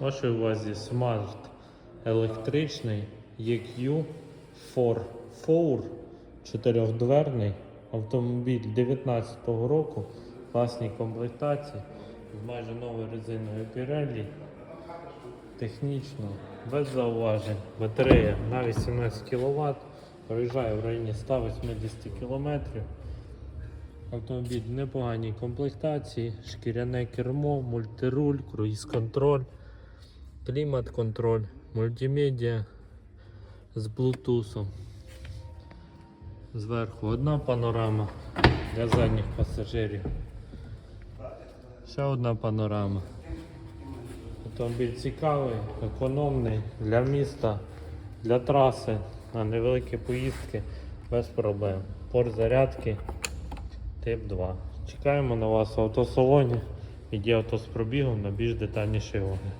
Вашій увазі смарт електричний EQ 4 4 чотирьохдверний автомобіль 2019 року, класній комплектації, з майже новою резиною Pirelli. Технічно, без зауважень. Батарея на 18 кВт, проїжджає в районі 180 км. Автомобіль в непоганій комплектації, шкіряне кермо, мультируль, круїз-контроль, клімат-контроль, мультимедіа з блутусом. Зверху одна панорама для задніх пасажирів. Ще одна панорама. Автомобіль цікавий, економний для міста, для траси, на невеликі поїздки без проблем. Порт зарядки тип 2. Чекаємо на вас в автосалоні. Іде авто з пробігом на більш детальніший огляд.